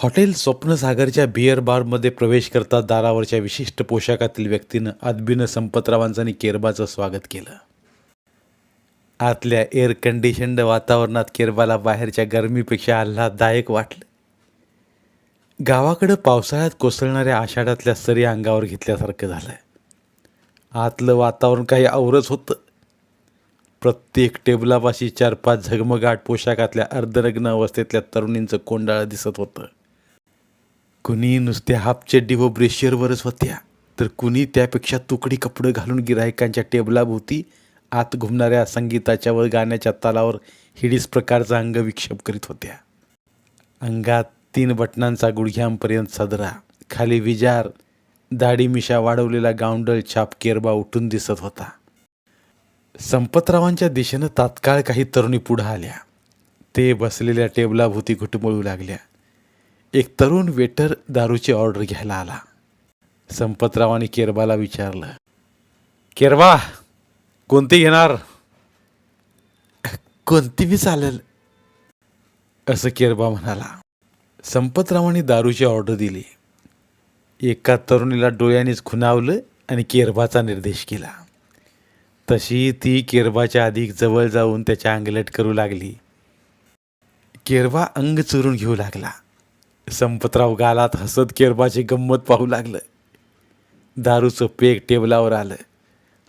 Hotel स्वप्नसागरच्या beer बारमध्ये प्रवेश करता दारावरच्या विशिष्ट पोशाखातील व्यक्तीनं आदबीनं संपतरावांचं आणि केरबाचं स्वागत केलं. आतल्या एअर कंडिशन्ड वातावरणात केरबाला बाहेरच्या गरमीपेक्षा आल्हाददायक वाटलं. गावाकडं पावसाळ्यात कोसळणाऱ्या आषाढातल्या सरी अंगावर घेतल्यासारखं झालं आतलं वातावरण काही आवरच होतं. प्रत्येक टेबलापाशी चार पाच झगमगाट पोशाखातल्या अर्धनग्न अवस्थेतल्या तरुणींचं कोंडाळं दिसत होतं. कुणी नुसत्या हापचड्डी व ब्रेशियरवरच होत्या. तर कुणी त्यापेक्षा तुकडी कपडे घालून गिरायकांच्या टेबलाभोवती आत घुमणाऱ्या संगीताच्या व गाण्याच्या तालावर हिडीस प्रकारचा अंग विक्षेप करीत होत्या. अंगात तीन बटनांचा गुडघ्यांपर्यंत सदरा खाली विजार दाढी मिशा वाढवलेला गावंडळ छाप केरबा उठून दिसत होता. संपतरावांच्या दिशेनं तात्काळ काही तरुणी पुढं आल्या. ते बसलेल्या टेबलाभोवती घुटमळू लागल्या. एक तरुण वेटर दारूची ऑर्डर घ्यायला आला. संपतरावांनी केरबाला विचारलं केरबा कोणती घेणार? कोणती बी चालेल. असं केरबा म्हणाला. संपतरावांनी दारूची ऑर्डर दिली. एका तरुणीला डोळ्यानेच खुणावलं आणि केरबाचा निर्देश केला. तशी ती केरबाच्या अधिक जवळ जाऊन त्याच्या अंगलट करू लागली. केरबा अंग चुरून घेऊ लागला. संपतराव गालात हसत केरबाची गंमत पाहू लागलं दारूचं पेक टेबलावर आलं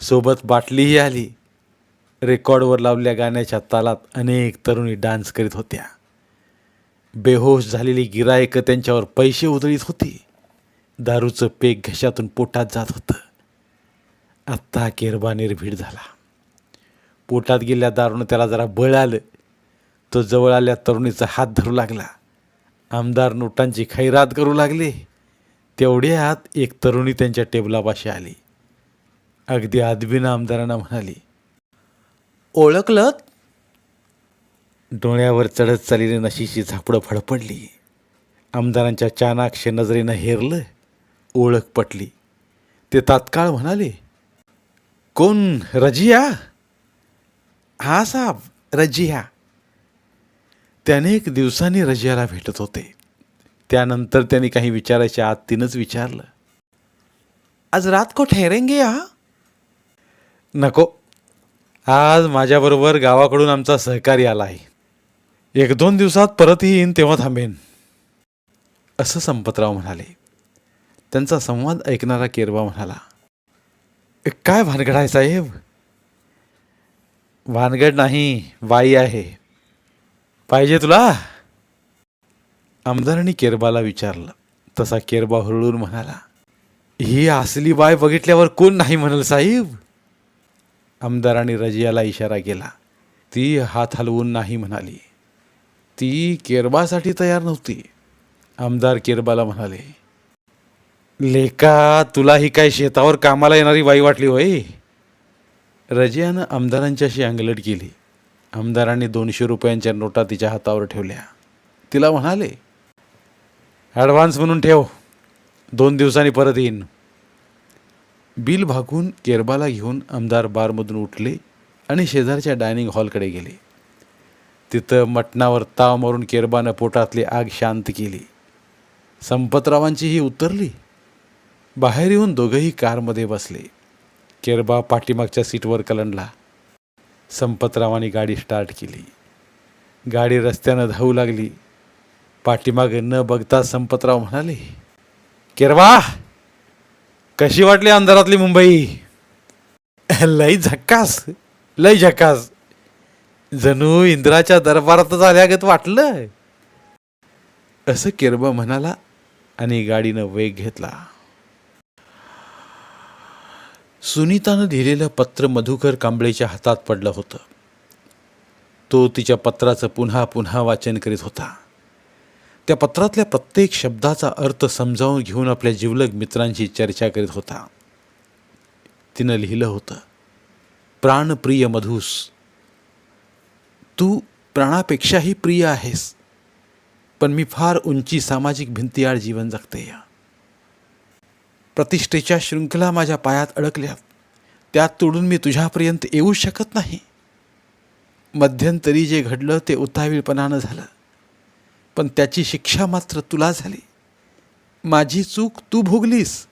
सोबत बाटलीही आली. रेकॉर्डवर लावल्या गाण्याच्या तालात अनेक तरुणी डान्स करीत होत्या. बेहोश झालेली गिरायकं त्यांच्यावर पैसे उधळीत होती. दारूचं पेक घशातून पोटात जात होतं. आत्ता केरबा निर्भीड झाला. पोटात गेल्या दारूनं त्याला जरा बळ आलं. तो जवळ आल्या तरुणीचा हात धरू लागला. आमदार नोटांची खैरात करू लागले. तेवढ्यात एक तरुणी त्यांच्या टेबलापाशी आली. अगदी आदबीनं आमदारांना म्हणाली ओळखलं डोळ्यावर चढत चाललेली नशीची झापडं फडफडली. आमदारांच्या चाणाक्ष नजरेनं हेरलं. ओळख पटली. ते तात्काळ म्हणाले कोण? रजिया? हा साब रजिया. त्याने एक दिवसांनी रजियाला भेटत होते. त्यानंतर त्यांनी काही विचारायच्या आत तिनंच विचारलं. आज रात को ठेरेंगे हा नको. आज माझ्याबरोबर गावाकडून आमचा सहकारी आला आहे एक दोन दिवसात परतही येईन तेव्हा थांबेन. असं संपतराव म्हणाले. त्यांचा संवाद ऐकणारा केरवा म्हणाला काय भानगड आहे साहेब? भानगड नाही बाई आहे. पाहिजे तुला? आमदारांनी केरबाला विचारलं. तसा केरबा हुरळून म्हणाला ही असली बाय बघितल्यावर कोण नाही म्हणाल साहेब? आमदारांनी रजियाला इशारा केला ती हात हलवून नाही म्हणाली. ती केरबासाठी तयार नव्हती. आमदार केरबाला म्हणाले लेका तुला ही काय शेतावर कामाला येणारी बाई वाटली होय? रजियानं आमदारांच्याशी अंगलट केली. आमदारांनी दोनशे रुपयांच्या नोटा तिच्या हातावर ठेवल्या. तिला म्हणाले ॲडव्हान्स म्हणून ठेव. दोन दिवसांनी परत येईन. बिल भागून केरबाला घेऊन आमदार बारमधून उठले आणि शेजारच्या डायनिंग हॉलकडे गेले. तिथं मटणावर ताव मारून केरबानं पोटातली आग शांत केली. संपतरावांचीही उतरली. बाहेर येऊन दोघंही कारमध्ये बसले. केरबा पाठीमागच्या सीटवर कलंडला. संपतरावांनी गाडी स्टार्ट केली. गाडी रस्त्यानं धावू लागली. पाठीमागे न बघता संपतराव म्हणाले केरवा कशी वाटली अंधारातली मुंबई? लई झक्कास लई झक्कास जणू इंद्राच्या दरबारातच आल्यागत वाटलं असं किरबा म्हणाला आणि गाडीनं वेग घेतला. सुनीतानं दिलेलं पत्र मधुकर कांबळेच्या हातात पडलं होतं. तो तिच्या पत्राचं पुन्हा पुन्हा वाचन करीत होता. त्या पत्रातल्या प्रत्येक शब्दाचा अर्थ समजावून घेऊन आपल्या जिवलग मित्रांशी चर्चा करीत होता. तिनं लिहिलं होतं प्राणप्रिय मधूस तू प्राणापेक्षाही प्रिय आहेस पण मी फार उंची सामाजिक भिंतीआड जीवन जगते या प्रतिष्ठेच्या शृंखला माझ्या पायात अडकल्यात त्यात तोडून मी तुझ्यापर्यंत येऊ शकत नाही. मध्यंतरी जे घडलं ते उतावीळपणानं झालं. पण त्याची शिक्षा मात्र तुला झाली. माझी चूक तू भोगलीस.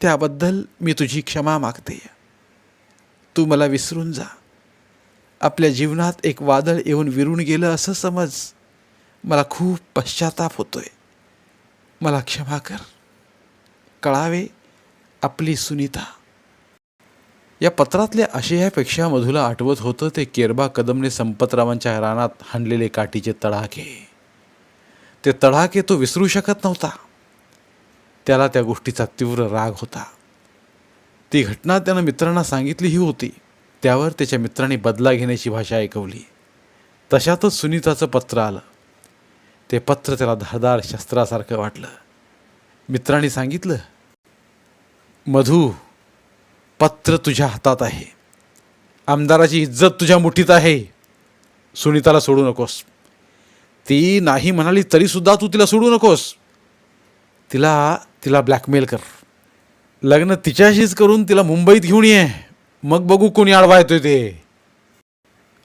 त्याबद्दल मी तुझी क्षमा मागते. तू मला विसरून जा. आपल्या जीवनात एक वादळ येऊन विरून गेलं असं समज. मला खूप पश्चाताप होतोय. मला क्षमा कर. कळावे आपली सुनीता. या पत्रातल्या आशयापेक्षा मधुला आठवत होतं ते केरबा कदमने संपतरावांच्या रानात हाणलेले काठीचे तडाखे. ते तडाखे तो विसरू शकत नव्हता. त्याला त्या गोष्टीचा तीव्र राग होता. ती घटना त्यानं मित्रांना सांगितलीही होती. त्यावर त्याच्या मित्रांनी बदला घेण्याची भाषा ऐकवली. तशातच सुनीताचं पत्र आलं. ते पत्र त्याला धारदार शस्त्रासारखं वाटलं. मित्रांनी सांगितलं मधू पत्र तुझ्या हातात आहे. आमदाराची इज्जत तुझ्या मुठीत आहे. सुनीताला सोडू नकोस. ती नाही म्हणाली तरीसुद्धा तू तिला सोडू नकोस. तिला तिला ब्लॅकमेल कर. लग्न तिच्याशीच करून तिला मुंबईत घेऊन ये. मग बघू कोणी आडवा येतोय ते.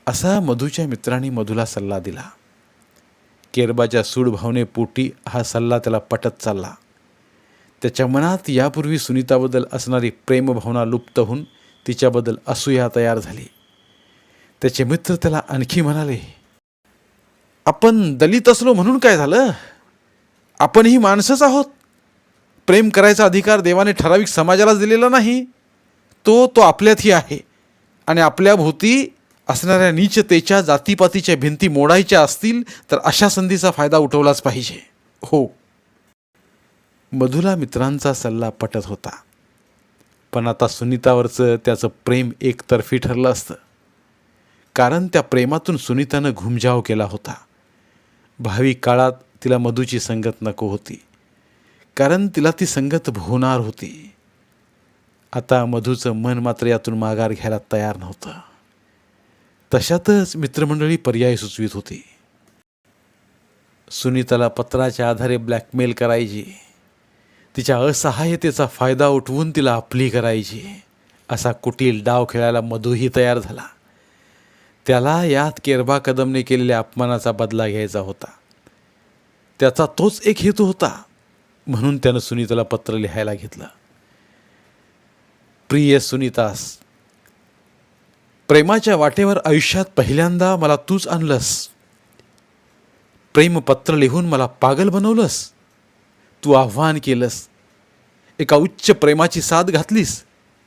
असा मधूच्या मित्रांनी मधूला सल्ला दिला. केरबाच्या सूडभावने पोटी हा सल्ला त्याला पटत चालला. त्याच्या मनात यापूर्वी सुनीताबद्दल असणारी प्रेमभावना लुप्त होऊन तिच्याबद्दल असूया तयार झाली. त्याचे मित्र त्याला आणखी म्हणाले आपण दलित असलो म्हणून काय झालं? आपणही माणसंच आहोत. प्रेम करायचा अधिकार देवाने ठराविक समाजालाच दिलेला नाही. तो तो आपल्यातही आहे. आणि आपल्या भोवती असणाऱ्या नीचतेच्या जातीपातीच्या भिंती मोडायच्या असतील तर अशा संधीचा फायदा उठवलाच पाहिजे. हो. मधुला मित्रांचा सल्ला पटत होता. पण आता सुनीतावरचं त्याचं प्रेम एकतर्फी ठरलं असतं. कारण त्या प्रेमातून सुनीतानं घुमजाव केला होता. भावी काळात तिला मधूची संगत नको होती. कारण तिला ती संगत भोवणार होती. आता मधूचं मन मात्र यातून माघार घ्यायला तयार नव्हतं. तशातच मित्रमंडळी पर्याय सुचवित होती. सुनीताला पत्राच्या आधारे ब्लॅकमेल करायची. तिच्या असहाय्यतेचा फायदा उठवून तिला आपली करायची. असा कुटील डाव खेळायला मधूही तयार झाला. त्याला यात केरबा कदमने केलेल्या अपमानाचा बदला घ्यायचा होता. त्याचा तोच एक हेतू होता म्हणून त्यानं सुनीताला पत्र लिहायला घेतलं. प्रिय सुनीतास प्रेमाच्या वाटेवर आयुष्यात पहिल्यांदा मला तूच आणलंस. प्रेमपत्र लिहून मला पागल बनवलंस. तू आव्हान केलंस. एका उच्च प्रेमाची साथ घातलीस.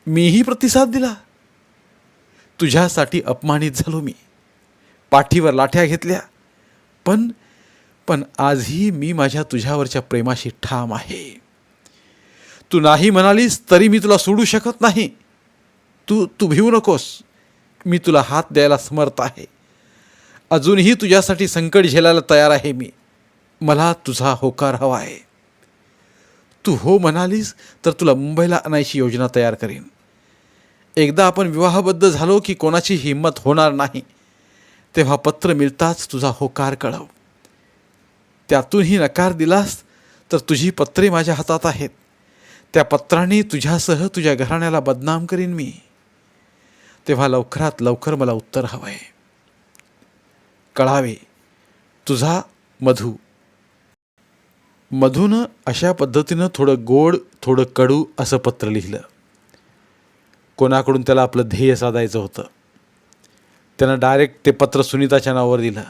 मीही प्रतिसाद दिला. तुझ्यासाठी अपमानित झालो मी. पाठीवर लाठ्या घेतल्या. पण पण आजही मी माझ्या तुझ्यावरच्या प्रेमाशी ठाम आहे. तू नाही म्हणालीस तरी मी तुला सोडू शकत नाही. तू तू भिवू नकोस. मी तुला हात द्यायला समर्थ आहे. अजूनही तुझ्यासाठी संकट झेलायला तयार आहे मी. मला तुझा होकार हवा आहे. तू हो म्हणालीस तर तुला मुंबईला आणायची योजना तयार करीन. एकदा आपण विवाहबद्ध झालो की कोणाची हिंमत होणार नाही. तेव्हा पत्र मिळताच तुझा होकार कळव. त्यातूनही नकार दिलास तर तुझी पत्रे माझ्या हातात आहेत. त्या पत्रांनी तुझ्यासह तुझ्या घराण्याला बदनाम करीन मी. तेव्हा लवकरात लवकर मला उत्तर हवं आहे कळावे तुझा मधू. मधून अशा पद्धतीनं थोडं गोड थोडं कडू असं पत्र लिहिलं. कोणाकडून त्याला आपलं ध्येय साधायचं होतं? त्यानं डायरेक्ट ते पत्र सुनीताच्या नावावर दिलं.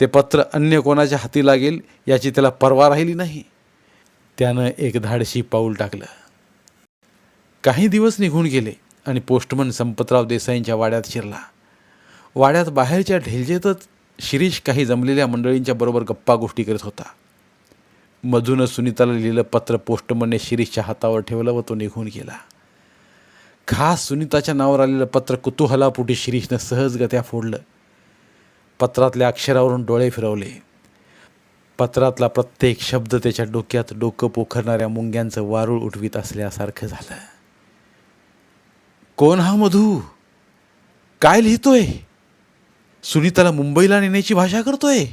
ते पत्र अन्य कोणाच्या हाती लागेल याची त्याला परवा राहिली नाही. त्यानं एक धाडशी पाऊल टाकलं. काही दिवस निघून गेले आणि पोस्टमन संपतराव देसाईंच्या वाड्यात शिरला. वाड्यात बाहेरच्या ढेलजेतच शिरीष काही जमलेल्या मंडळींच्या बरोबर गप्पा गोष्टी करत होता. मधून सुनीताला लिहिलेलं पत्र पोस्टमनने शिरीषच्या हातावर ठेवलं व तो निघून गेला. खास सुनीताच्या नावावर आलेलं पत्र कुतूहलापोटी शिरीषनं सहजगत्या फोडलं. पत्रातल्या अक्षरावरून डोळे फिरवले. पत्रातला प्रत्येक शब्द त्याच्या डोक्यात डोकं पोखरणाऱ्या मुंग्यांचं वारूळ उठवीत असल्यासारखं झालं. कोण हा मधू? काय लिहितोय? सुनीताला मुंबईला नेण्याची भाषा करतोय?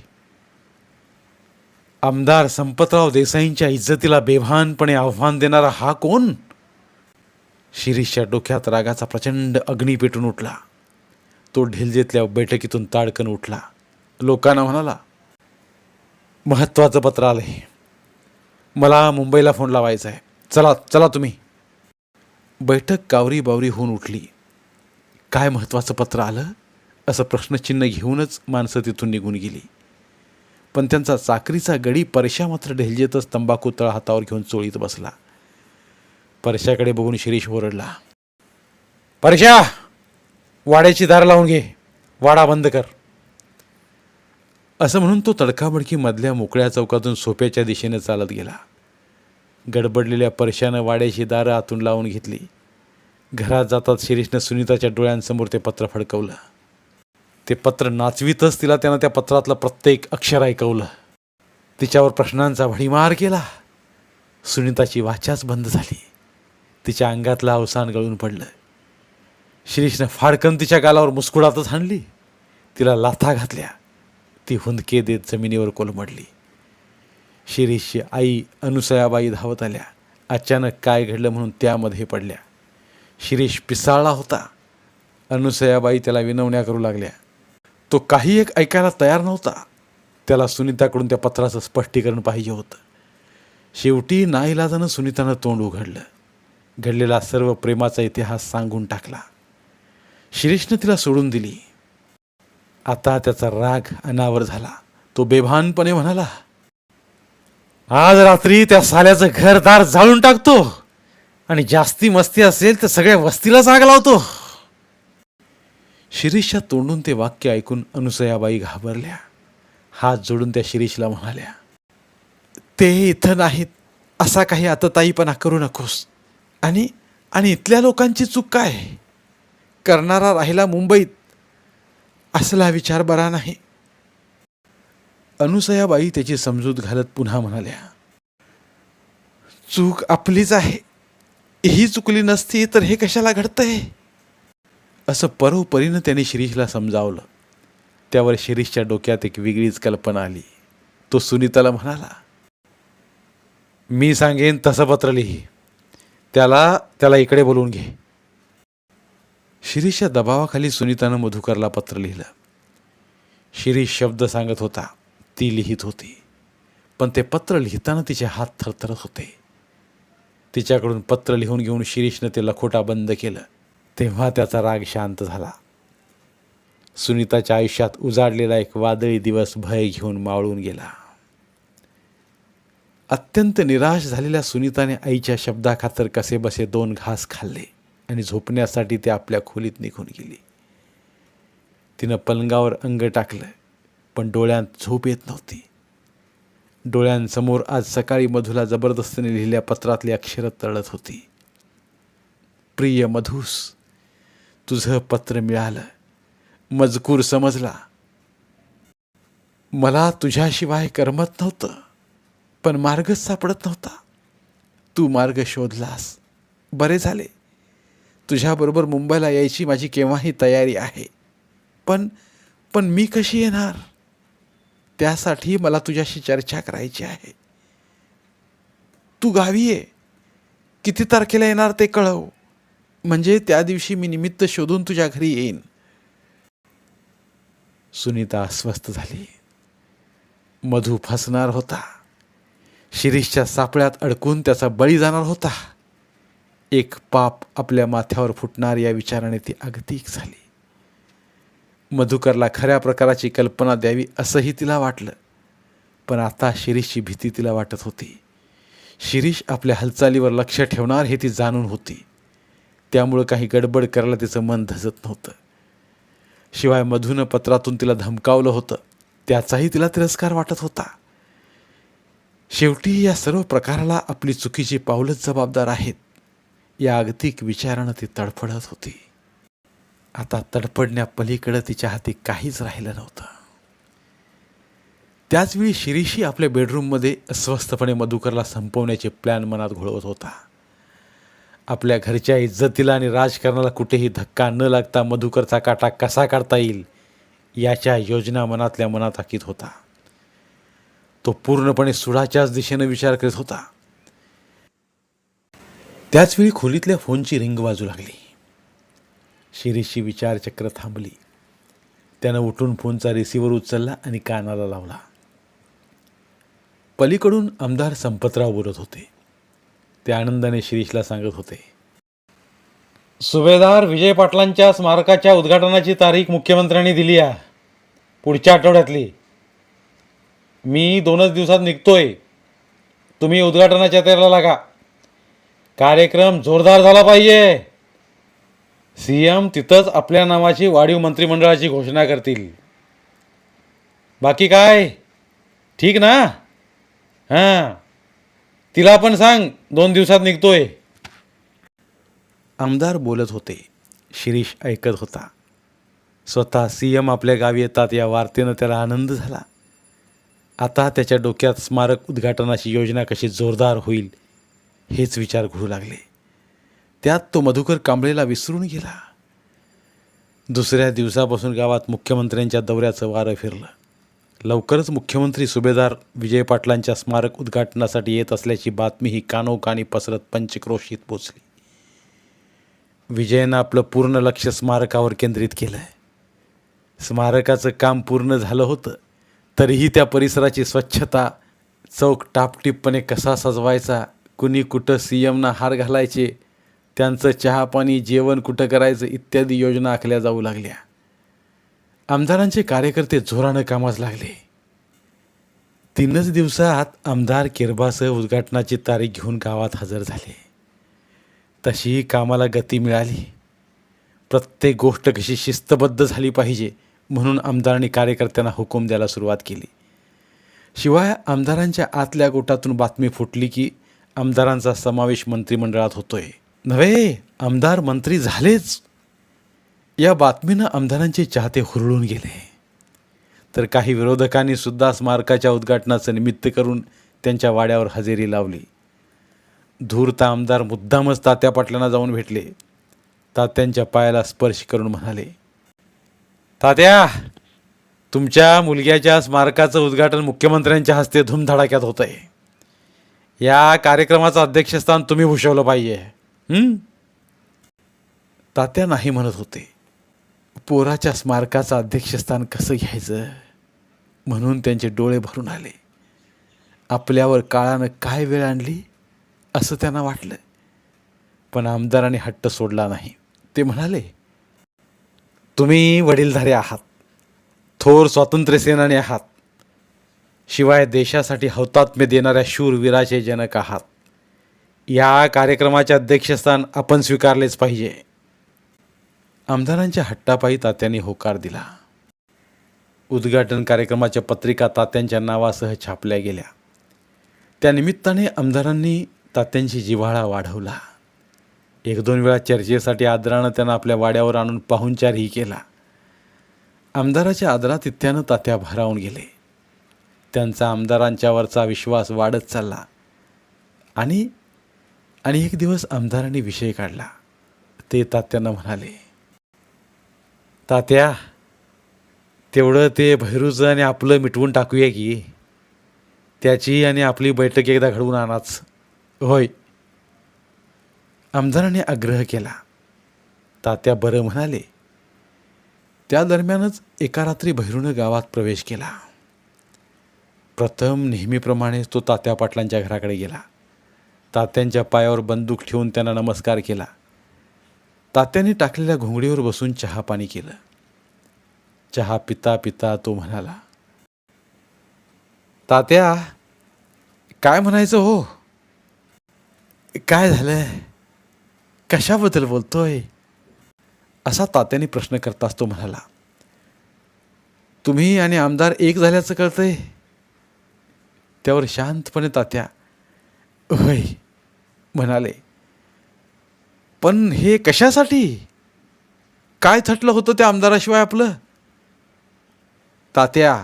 आमदार संपतराव देसाईंच्या इज्जतीला बेभानपणे आव्हान देणारा हा कोण? शिरीषच्या डोक्यात रागाचा प्रचंड अग्नी पेटून उठला. तो ढिलजेतल्या बैठकीतून ताडकन उठला. लोकांना म्हणाला महत्त्वाचं पत्र आलं हे मला मुंबईला फोन लावायचा आहे चला चला तुम्ही. बैठक कावरी बावरी होऊन उठली. काय महत्त्वाचं पत्र आलं? असं प्रश्नचिन्ह घेऊनच माणसं तिथून निघून गेली. पण त्यांचा चाकरीचा गडी परशा मात्र ढेलजेतच तंबाखू तळ हातावर घेऊन चोळीत बसला. परशाकडे बघून शिरीष ओरडला. परशा वाड्याची दार लावून घे. वाडा बंद कर. असं म्हणून तो तडकाबडकी मधल्या मोकळ्या चौकातून सोप्याच्या दिशेने चालत गेला. गडबडलेल्या परशानं वाड्याची दारं आतून लावून घेतली. घरात जातात शिरीषनं सुनीताच्या डोळ्यांसमोर ते पत्र फडकवलं. ते पत्र नाचवीतच तिला त्यानं त्या पत्रातलं प्रत्येक अक्षर ऐकवलं. तिच्यावर प्रश्नांचा भडीमार केला. सुनीताची वाचाच बंद झाली. तिच्या अंगातलं अवसान गळून पडलं. शिरीषनं फाडकन तिच्या गालावर मुस्कुडातच हाणली. तिला लाथा घातल्या. ती हुंदके देत जमिनीवर कोलमडली. शिरीषची आई अनुसयाबाई धावत आल्या. अचानक काय घडलं म्हणून त्यामध्ये पडल्या. शिरीष पिसाळला होता. अनुसयाबाई त्याला विनवण्या करू लागल्या. तो काही एक ऐकायला तयार नव्हता. त्याला सुनीताकडून त्या पत्राचं स्पष्टीकरण पाहिजे होतं. शेवटी नाईलाजानं सुनीतानं तोंड उघडलं. घडलेला सर्व प्रेमाचा इतिहास सांगून टाकला. शिरीषनं तिला सोडून दिली. आता त्याचा राग अनावर झाला. तो बेभानपणे म्हणाला आज रात्री त्या साल्याचं घरदार जाळून टाकतो आणि जास्ती मस्ती असेल तर सगळ्या वस्तीलाच आग लावतो. शिरीषच्या तोंडून ते वाक्य ऐकून अनुसयाबाई घाबरल्या. हात जोडून त्या शिरीषला म्हणाल्या ते इथं नाहीत. असा काही आतताईपणा करू नकोस. आणि आणि इथल्या लोकांची चूक काय? करणारा राहिला मुंबईत. असला विचार बरा नाही. अनुसयाबाई त्याची समजूत घालत पुन्हा म्हणाल्या चूक आपलीच आहे. ही चुकली नसती तर हे कशाला घडतंय? असं परोपरीनं त्याने शिरीषला समजावलं. त्यावर शिरीषच्या डोक्यात एक वेगळीच कल्पना आली. तो सुनीताला म्हणाला मी सांगेन तसं पत्र लिही. त्याला त्याला इकडे बोलवून घे. शिरीषच्या दबावाखाली सुनीतानं मधुकरला पत्र लिहिलं. शिरीष शब्द सांगत होता ती लिहित होती. पण ते पत्र लिहिताना तिचे हात थरथरत होते. तिच्याकडून पत्र लिहून घेऊन शिरीषनं ते लखोटा बंद केलं. तेव्हा त्याचा राग शांत झाला. सुनीताच्या आयुष्यात उजाडलेला एक वादळी दिवस भय घेऊन मावळून गेला. अत्यंत निराश झालेल्या सुनीताने आईच्या शब्दाखातर कसे बसे दोन घास खाल्ले आणि झोपण्यासाठी ते आपल्या खोलीत निघून गेली. तिनं पलंगावर अंग टाकलं पण डोळ्यांत झोप येत नव्हती. डोळ्यांसमोर आज सकाळी मधूला जबरदस्तीने लिहिल्या पत्रातली अक्षरं तळत होती. प्रिय मधूस तुझं पत्र मिळालं. मजकूर समजला. मला तुझ्याशिवाय करमत नव्हतं पण मार्गच सापडत नव्हता. तू मार्ग शोधलास. बरे झाले. तुझ्याबरोबर मुंबईला यायची माझी केव्हाही तयारी आहे. पण पण मी कशी येणार? त्यासाठी मला तुझ्याशी चर्चा करायची आहे. तू गावी ये. किती तारखेला येणार ते कळव. म्हणजे त्या दिवशी मी निमित्त शोधून तुझ्या घरी येईन. सुनीता अस्वस्थ झाली. मधू फसणार होता. शिरीषच्या सापळ्यात अडकून त्याचा बळी जाणार होता. एक पाप आपल्या माथ्यावर फुटणार या विचाराने ती अगदी झाली. मधुकरला खऱ्या प्रकाराची कल्पना द्यावी असंही तिला वाटलं. पण आता शिरीषची भीती तिला वाटत होती. शिरीष आपल्या हालचालीवर लक्ष ठेवणार हे ती जाणून होती. त्यामुळं काही गडबड करायला तिचं मन धजत नव्हतं. शिवाय मधून पत्रातून तिला धमकावलं होतं. त्याचाही तिला तिरस्कार वाटत होता. शेवटी या सर्व प्रकाराला आपली चुकीची पावलंच जबाबदार आहेत. या अगतिक विचारानं ती तडफडत होती. आता तडफडण्यापलीकडं तिच्या हाती काहीच राहिलं नव्हतं. त्याचवेळी शिरीषी आपल्या बेडरूममध्ये अस्वस्थपणे मधुकरला संपवण्याचे प्लॅन मनात घोळवत होता. आपल्या घरच्या इज्जतीला आणि राजकारणाला कुठेही धक्का न लागता मधुकरचा काटा कसा काढता येईल याच्या योजना मनातल्या मनात आखीत होता. तो पूर्णपणे सुडाच्याच दिशेनं विचार करीत होता. त्याचवेळी खोलीतल्या फोनची रिंग वाजू लागली. शिरीषची विचारचक्र थांबली. त्यानं उठून फोनचा रिसिव्हर उचलला आणि कानाला लावला. पलीकडून आमदार संपतराव बोलत होते. ते आनंदाने शिरीषला सांगत होते. सुभेदार विजय पाटलांच्या स्मारकाच्या उद्घाटनाची तारीख मुख्यमंत्र्यांनी दिली आहे. पुढच्या आठवड्यातली. मी दोनच दिवसात निघतोय. तुम्ही उद्घाटनाच्या तयारीला लागा. कार्यक्रम जोरदार झाला पाहिजे. सी एम तिथंच आपल्या नावाची वाढीव मंत्रिमंडळाची घोषणा करतील. बाकी काय? ठीक ना? हां. तिला पण सांग दोन दिवसात निघतोय. आमदार बोलत होते शिरीष ऐकत होता. स्वतः सी एम आपल्या गावी येतात या वार्तेनं त्याला आनंद झाला. आता त्याच्या डोक्यात स्मारक उद्घाटनाची योजना कशी जोरदार होईल हेच विचार घडू लागले. त्यात तो मधुकर कांबळेला विसरून गेला. दुसऱ्या दिवसापासून गावात मुख्यमंत्र्यांच्या दौऱ्याचं वारं फिरलं. लवकरच मुख्यमंत्री सुभेदार विजय पाटलांच्या स्मारक उद्घाटनासाठी येत असल्याची बातमी ही कानोकानी पसरत पंचक्रोशीत पोचली. विजयनं आपलं पूर्ण लक्ष स्मारकावर केंद्रित केलं आहे स्मारकाचं काम पूर्ण झालं होतं तरीही त्या परिसराची स्वच्छता चौक टापटीपपणे कसा सजवायचा कुणी कुठं सी एमना हार घालायचे त्यांचं चहापाणी जेवण कुठं करायचं इत्यादी योजना आखल्या जाऊ लागल्या. आमदारांचे कार्यकर्ते जोरानं कामास लागले. तीनच दिवसात आमदार किरबासह उद्घाटनाची तारीख घेऊन गावात हजर झाले. तशीही कामाला गती मिळाली. प्रत्येक गोष्ट कशी शिस्तबद्ध झाली पाहिजे म्हणून आमदारांनी कार्यकर्त्यांना हुकूम द्यायला सुरुवात केली. शिवाय आमदारांच्या आतल्या गोटातून बातमी फुटली की आमदारांचा समावेश मंत्रिमंडळात होतोय. नव्हे आमदार मंत्री झालेच. या बातमीनं आमदारांचे चाहते हुरळून गेले. तर काही विरोधकांनी सुद्धा स्मारकाच्या उद्घाटनाचं निमित्त करून त्यांच्या वाड्यावर हजेरी लावली. धूर्त आमदार मुद्दामच तात्या पाटलांना जाऊन भेटले. तात्यांच्या पायाला स्पर्श करून म्हणाले तात्या तुमच्या मुलग्याच्या स्मारकाचं उद्घाटन मुख्यमंत्र्यांच्या हस्ते धूमधडाक्यात होत आहे या कार्यक्रमाचं अध्यक्षस्थान तुम्ही भूषवलं पाहिजे. तात्या नाही म्हणत होते. पोराच्या स्मारकाचं अध्यक्षस्थान कसं घ्यायचं? म्हणून त्यांचे डोळे भरून आले. आपल्यावर काळानं काय वेळ आणली? असं त्यांना वाटलं. पण आमदाराने हट्ट सोडला नाही. ते म्हणाले तुम्ही वडीलधारे आहात. थोर स्वातंत्र्यसेनानी आहात. शिवाय देशासाठी हौतात्म्य देणाऱ्या शूरवीराचे जनक आहात. या कार्यक्रमाचे अध्यक्षस्थान आपण स्वीकारलेच पाहिजे. आमदारांच्या हट्टापायी तात्यांनी होकार दिला. उद्घाटन कार्यक्रमाच्या पत्रिका तात्यांच्या नावासह छापल्या गेल्या. त्यानिमित्ताने आमदारांनी तात्यांची जिव्हाळा वाढवला. एक दोन वेळा चर्चेसाठी आदरानं त्यांना आपल्या वाड्यावर आणून पाहुणचारही केला. आमदाराच्या आदरातिथ्यानं तात्या भारावून गेले. त्यांचा आमदारांच्यावरचा विश्वास वाढत चालला. आणि आणि एक दिवस आमदारांनी विषय काढला. ते तात्यांना म्हणाले तात्या तेवढं ते भैरूचं आणि आपलं मिटवून टाकूया की. त्याची आणि आपली बैठक एकदा घडवून आणाच. होय. आमदाराने आग्रह केला. तात्या बरं म्हणाले. त्या दरम्यानच एका रात्री भैरूनं गावात प्रवेश केला. प्रथम नेहमीप्रमाणे तो तात्या पाटलांच्या घराकडे गेला. तात्यांच्या पायावर बंदूक ठेवून त्यांना नमस्कार केला. तात्याने टाकलेल्या घोंगडीवर बसून चहा पाणी केलं. चहा पिता पिता तो म्हणाला तात्या काय म्हणायचं हो? काय झालंय? कशाबद्दल बोलतोय? असा तात्याने प्रश्न करताच तो म्हणाला तुम्ही आणि आमदार एक झाल्याचं कळतंय? त्यावर शांतपणे तात्या होय म्हणाले. पण हे कशासाठी? काय थटलं होतं त्या आमदाराशिवाय आपलं? तात्या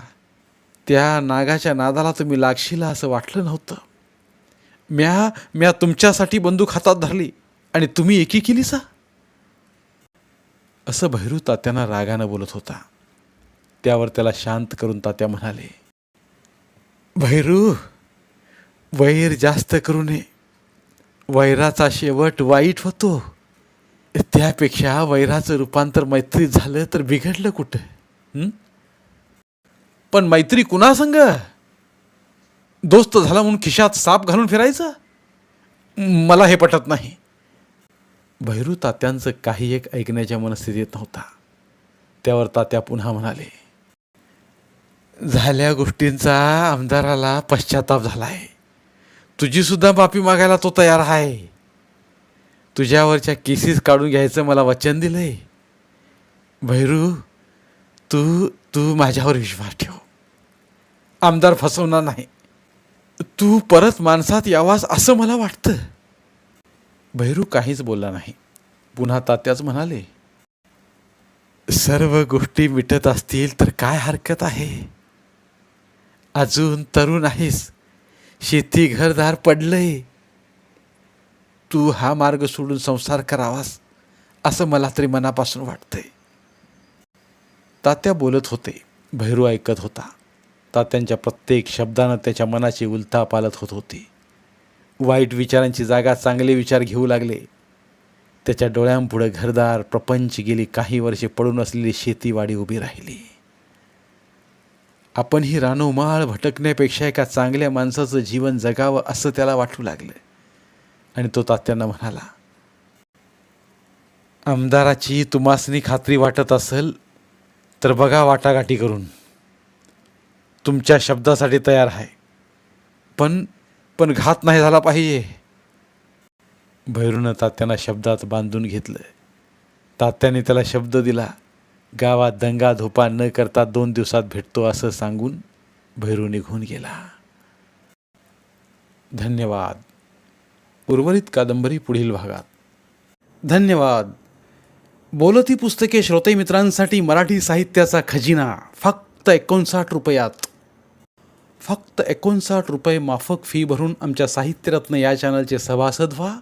त्या नागाच्या नादाला तुम्ही लागशीला असं वाटलं नव्हतं. म्या म्या तुमच्यासाठी बंदूक हातात धरली आणि तुम्ही एकी केली सा असं भैरू तात्यांना रागानं बोलत होता. त्यावर त्याला शांत करून तात्या म्हणाले भैरू वैर जास्त करू नये. वैराचा शेवट वाईट होतो. त्यापेक्षा वैराचं रूपांतर मैत्रीत झालं तर बिघडलं कुठं? पण मैत्री कुणा संग दोस्त झाला म्हणून खिशात साप घालून फिरायचं? मला हे पटत नाही. भैरू तात्यांचं काही एक ऐकण्याच्या मनस्थितीत नव्हता. त्यावर तात्या पुन्हा म्हणाले झाल्या गोष्टींचा आमदाराला पश्चाताप झाला आहे तुझीसुद्धा माफी मागायला तो तयार आहे. तुझ्यावरच्या केसेस काढून घ्यायचं मला वचन दिलंय. भैरू तू तू माझ्यावर विश्वास ठेव. आमदार फसवणार नाही. तू परत माणसात यावास असं मला वाटतं. भैरू काहीच बोलला नाही. पुन्हा तात्याच म्हणाले सर्व गोष्टी मिटत असतील तर काय हरकत आहे? अजून तरुण आहेस. शेती घरदार पडलंय. तू हा मार्ग सोडून संसार करावास असं मला तरी मनापासून वाटतंय. तात्या बोलत होते भैरू ऐकत होता. तात्यांच्या प्रत्येक शब्दानं त्याच्या मनाची उलथा पालत होत होती. वाईट विचारांची जागा चांगले विचार घेऊ लागले. त्याच्या डोळ्यांपुढं घरदार प्रपंच गेली काही वर्षे पडून असलेली शेतीवाडी उभी राहिली. आपण ही रानोमाळ भटकण्यापेक्षा एका चांगल्या माणसाचं जीवन जगावं असं त्याला वाटू लागलं. आणि तो तात्यांना म्हणाला आमदाराची तुमासनी खात्री वाटत असेल तर बघा वाटाघाटी करून. तुमच्या शब्दासाठी तयार आहे. पण पण घात नाही झाला पाहिजे. भैरूनं तात्यांना शब्दात बांधून घेतलं. तात्याने त्याला शब्द दिला गावात दंगा धोपा न करता दोन दिवसात भेटतो असं सांगून भैरू निघून गेला. धन्यवाद. उर्वरित कादंबरी पुढील भागात. धन्यवाद. बोलती पुस्तके श्रोते मित्रांसाठी मराठी साहित्याचा खजिना फक्त एकोणसाठ रुपयात. फक्त एकोणसाठ रुपये माफक फी भरून आमच्या साहित्यरत्न या चॅनलचे सभासद व्हा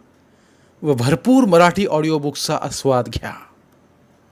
व भरपूर मराठी ऑडिओ बुक्सचा आस्वाद घ्या.